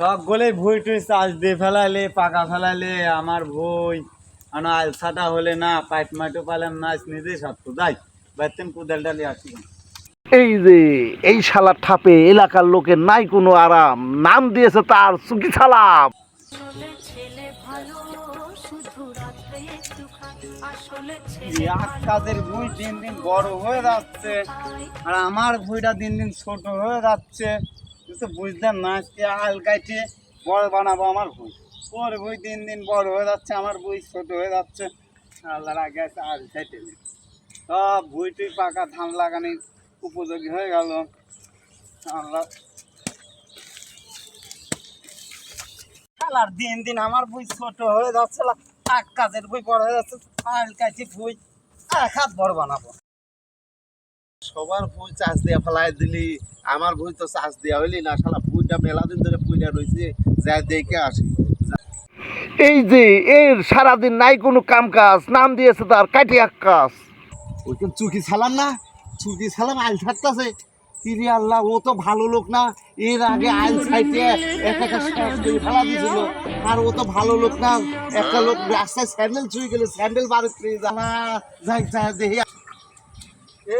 সকলে ভুই টুই চাষ দিয়ে ফেলালে পাকা ফেলালে আমার ভুই। আনো আলসাটা হলে না পাইট মাইটো পালাম না নিজেই সব তো যাই। বাইতেন কুদাল ডালি আসি এই যে এই শালার ঠাপে এলাকার লোকের নাই কোনো আরাম। নাম দিয়েছে তার সুকি সালাম আসলে ছেলে ভালো শুধু রাত্রে একটু খায় আসলে ছেলে এই আখ কাজের ভুই দিন দিন বড় হয়ে যাচ্ছে। আর আমার ভুইটা দিন দিন ছোট হয়ে যাচ্ছে। তো বুঝলাম না, আজকে আল কাটে বড় বানাবো আমার ভুই ওর ভুই দিন দিন বড় হয়ে যাচ্ছে, আমার ভুই ছোট হয়ে যাচ্ছে। আল্লাহর আগে আছে আল কাটে সব ভুই টুই পাকা ধান লাগানোর উপযোগী হয়ে গেল। আল্লাহ। আর দিন দিন আমার বই ছোট হয়ে যাচ্ছে আখ কাজের বই বড় হয়ে যাচ্ছে, আল কাটি বই এক হাত বড় বানাবো। সবার বই চাষ দিয়ে ফেলাই দিলি আমার বই তো চাষ দেওয়া হইলি না শালা বইটা মেলা দিন ধরে পুইটা রয়েছে যা দেখে আসি। এই যে এর সারাদিন নাই কোনো কাম কাজ নাম দিয়েছে তার কাটিয়া কাজ। ওইখান চুকি ছালাম না? চুকি ছালাম আইল থাকতেছে তিরি আল্লাহ ও তো ভালো লোক না। এর আগে আইল ছাইতে একটা একটা ফেলা দিয়েছিল আর ও তো ভালো লোক না। একটা লোক রাস্তায় স্যান্ডেল চুই গেলে স্যান্ডেল বার করে জানা যাই যাই দেখি। এ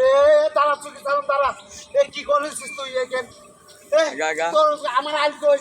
দাঁড়া চুকি ছালাম দাঁড়া। এ কি করেছিস তুই এখান? তোর আমার কই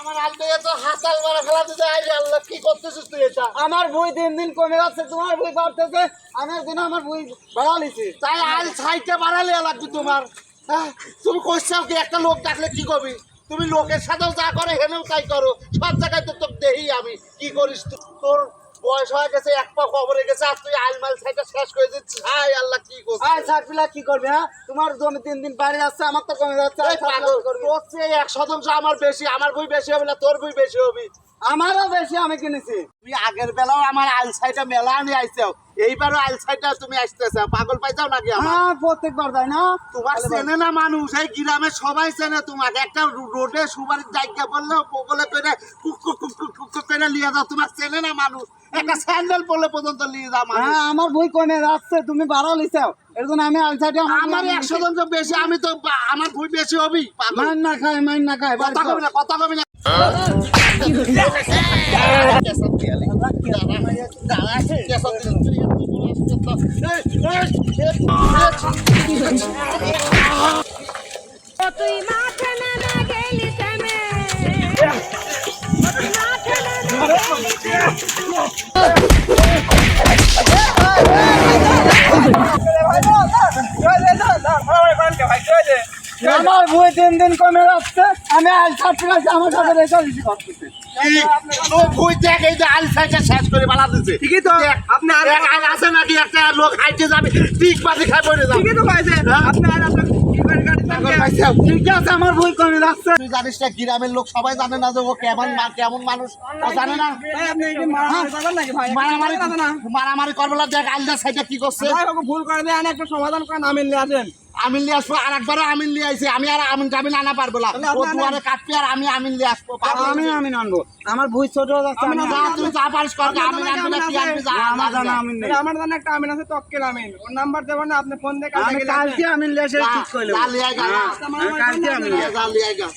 আমার আইল তো হাতাল মারা ফেলা দিতে আইল আল্লাহ কি করতেছিস তুই এটা? আমার বই দিন দিন কমে যাচ্ছে তোমার বই বাড়তেছে আমার দিন আমার বই বাড়ালিছি। তাই আল সাইডে বাড়ালে লাগবে তোমার। হ্যাঁ, তুমি কোশ্চাও কি একটা লোক ডাকলে কি করবি তুমি লোকের সাথেও যা করে হেনেও তাই করো। সব জায়গায় তো তোর দেখি আমি। কি করিস তুই? তোর বয়স হয়ে গেছে এক পা কবরে গেছে আর তুই আলমাল সাইডে শেষ করে দিচ্ছিস। হাই আল্লাহ কি করছিস আর সার্ফিলা কি করবে হ্যাঁ? তোমার জমি দিন দিন বাড়ে যাচ্ছে আমার তো কমে যাচ্ছে পাগল, চেয়ে এক শতাংশ আমার বেশি আমার বই বেশি হবে না তোর বই বেশি হবে। আমারও বেশি আমি কিনেছি। তুই আগের বেলাও আমার আল সাইডে মেলা আনি আইসাও এইবারও আল সাইডে তুমি আসতেছ পাগল পাইছাও নাকি হ্যাঁ প্রত্যেকবার যায় না? তোমার চেনে না মানুষ এই গ্রামে সবাই চেনে তোমাকে একটা রোডে সুপারির জায়গা বললে বলে করে কুক কুক কুক কুক করে লিয়ে যাও তোমার চেনে না মানুষ। একটা স্যান্ডেল পরলে পর্যন্ত লিয়ে যাও মানুষ হ্যাঁ আমার বই কমে যাচ্ছে তুমি বাড়ালিছাও এর জন্য আমি আলসাইডে আমার একশো জন তো বেশি আমি তো বা- আমার ভুই বেশি হবি পাগল। মাইন না খাই মাইন না খাই কথা কবি না কথা কবি না। তুই নেমে আমার বই দিন দিন কমে যাচ্ছে আমি আলসাইড আমার সাথে রেখে দিচ্ছি ভাবতেছি ভুই দেখ এই যে আল শেষ করে বালা দিচ্ছে ঠিকই তো। আপনি লোক হাইটে যাবে ঠিক বাজে খাই পড়ে যাবে ঠিকই তো পাইছে। আপনার। ঠিক আছে আমার বই কমে যাচ্ছে। তুই জানিস না গ্রামের লোক সবাই জানে না যে ও কেমন কেমন মানুষ। জানে না। ভাই আপনি কি মারামারি করব নাকি ভাই? মারামারি কথা না? মারামারি করবেলা দেখ আলদা সাইডে কি করছে? ভুল করে দেয় একটা সমাধান করে নামেন আসেন। আমিন নিয়ে আসব আর একবারে আমিন নিয়ে আইছি। আমি আর আমিন টামিন আনা পারব না। ও দুয়ারে কাটবি আর আমি আমিন নিয়ে আসব আমি আমিন আনব। আমার ভুই ছোট যাচ্ছে আমি না তুমি যা পারিস কর আমিন আনব না কি আনবি। যা আমার জানা আমিন নেই। আমার জানা একটা আমিন আছে তক্কের আমিন। ওর নাম্বার দেব না আপনি ফোন দিয়ে কালকে আমি কালকে আমিন নিয়ে এসে ঠিক কইলো যা লিয়ে গা, কালকে আমিন যা লিয়ে গা।